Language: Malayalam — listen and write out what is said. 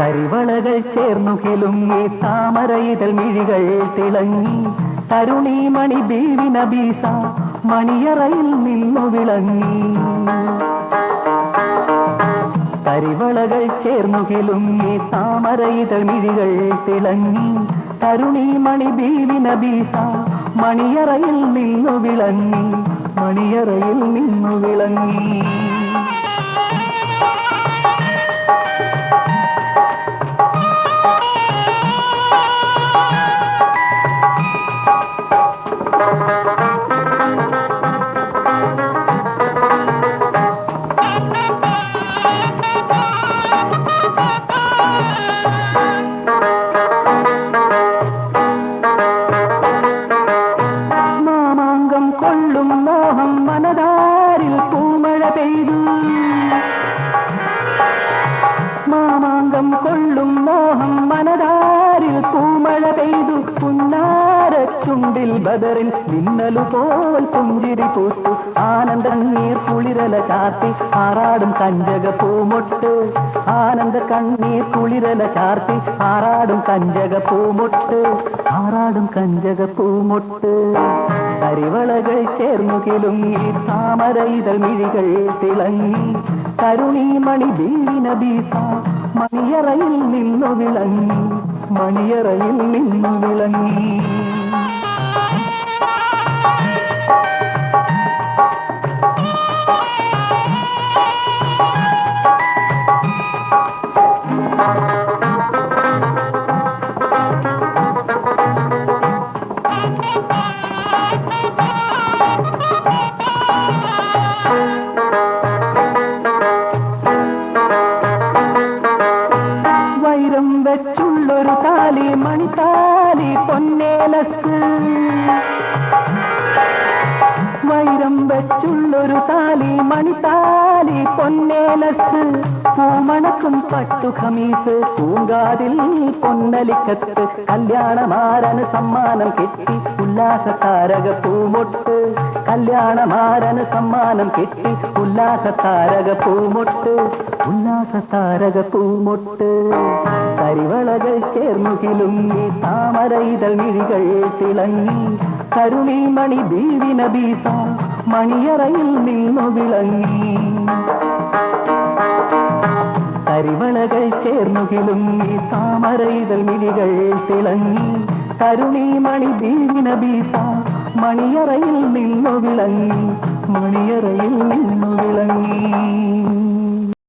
കരിവളകൾ ചേർന്നു കിലുങ്ങി താമര ഇതൾ മിഴികൾ തിളങ്ങി. തരുണി മണി ബീവിന ബീസ മണിയറയിൽ നിന്നു വിളങ്ങി. കരിവളകൾ ചേർന്നുകിലും നീ താമരയിതൾ മിഴികൾ തിളങ്ങി. കരുണി മണി ബീവി നബീസ മണിയറയിൽ നിന്നു വിളങ്ങി. മണിയറയിൽ നിന്നു വിളങ്ങി. பெய்தும் மாமாங்கம் கொள்ளும் நோ ചുണ്ടിൽ ബദറിൽ മിന്നലു പോൽ പുഞ്ചിരി പൂത്തു. ആനന്ദ നീർ കുളിരല ചാർത്തി ആറാടും കഞ്ചക പൂമൊട്ട്. ആനന്ദ കണ്ണീർ കുളിരല ചാർത്തി ആറാടും കഞ്ചക പൂമൊട്ട്. ആറാടും കഞ്ചക പൂമൊട്ട്. കരിവളകൾ ചേർന്നുകിലും ഈ താമര ഇതൾ മിഴികൾ തിളങ്ങി. കരുണി മണി ബീവിന ബീസ മണിയറയിൽ നിന്നു വിളങ്ങി. മണിയറയിൽ നിന്നു വിളങ്ങി. Thank. വെച്ചുള്ളൊരു താലി മണിത്താലി പൊന്നേലസ് പൂമണക്കും പട്ടു ഖമീസ് പൂങ്കാതിൽ പൊന്നലിക്കത്ത്. കല്യാണമാരന് സമ്മാനം കെട്ടി ഉല്ലാസ താരക പൂമൊട്ട്. കല്യാണമാരന് സമ്മാനം കെട്ടി ഉല്ലാസ താരക പൂമൊട്ട്. ഉല്ലാസ താരക പൂമൊട്ട്. കരിവളകൾ ചേർമുകിലും താമര ഇതൾ മിഴികൾ തിളങ്ങി. കരുണി മണി ബീവിന ബീസ. മണിയറയിൽ നിന്നു വിളങ്ങി. കരിവളകൾ ചേർന്നു കിലുങ്ങി താമര മിഴികൾ തിളങ്ങി. കരുണി മണി ദീവിന ബീസ മണിയറയിൽ നിന്നു വിളങ്ങി. മണിയറയിൽ നിന്നു വിളങ്ങി.